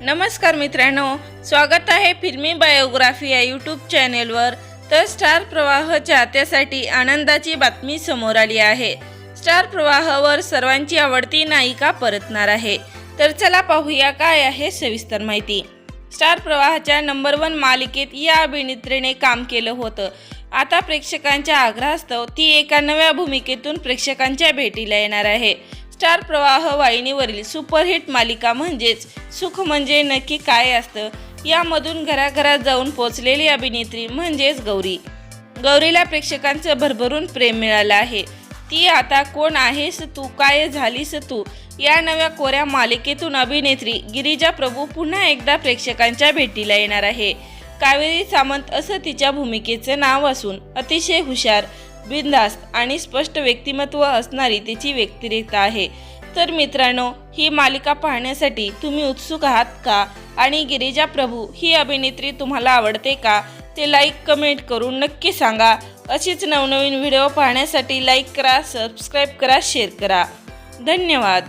नमस्कार मित्रांनो स्वागत आहे फिल्मी बायोग्राफी या यूट्यूब चॅनेलवर तर स्टार प्रवाह चाहत्यासाठी आनंदाची बातमी समोर आली आहे. स्टार प्रवाहावर सर्वांची आवडती नायिका परतणार आहे. तर चला पाहूया काय आहे सविस्तर माहिती. स्टार प्रवाहाच्या नंबर वन मालिकेत या अभिनेत्रीने काम केलं होतं. आता प्रेक्षकांच्या आग्रहास्तव ती एका नव्या भूमिकेतून प्रेक्षकांच्या भेटीला येणार आहे. स्टार प्रवाह वाहिनीवरील सुपरहिट मालिका म्हणजेच सुख म्हणजे नक्की काय असतं? यामधून घराघरात जाऊन पोचलेली अभिनेत्री म्हणजेच गौरी. गौरीला प्रेक्षकांचं भरभरून प्रेम मिळालं आहे. ती आता कोण आहेस? तू काय झालीस तू? या नव्या कोऱ्या मालिकेतून अभिनेत्री गिरिजा प्रभू पुन्हा एकदा प्रेक्षकांच्या भेटीला येणार आहे. कावेरी सामंत असं तिच्या भूमिकेचं नाव असून अतिशय हुशार बिनधास्त आणि स्पष्ट व्यक्तिमत्व असणारी तिची व्यक्तिरेखा आहे. तर मित्रांनो ही मालिका पाहण्यासाठी तुम्ही उत्सुक आहात का? आणि गिरिजा प्रभू ही अभिनेत्री तुम्हाला आवडते का? ते लाईक कमेंट करून नक्की सांगा. अशीच नवनवीन व्हिडिओ पाहण्यासाठी लाईक करा सबस्क्राईब करा शेअर करा. धन्यवाद.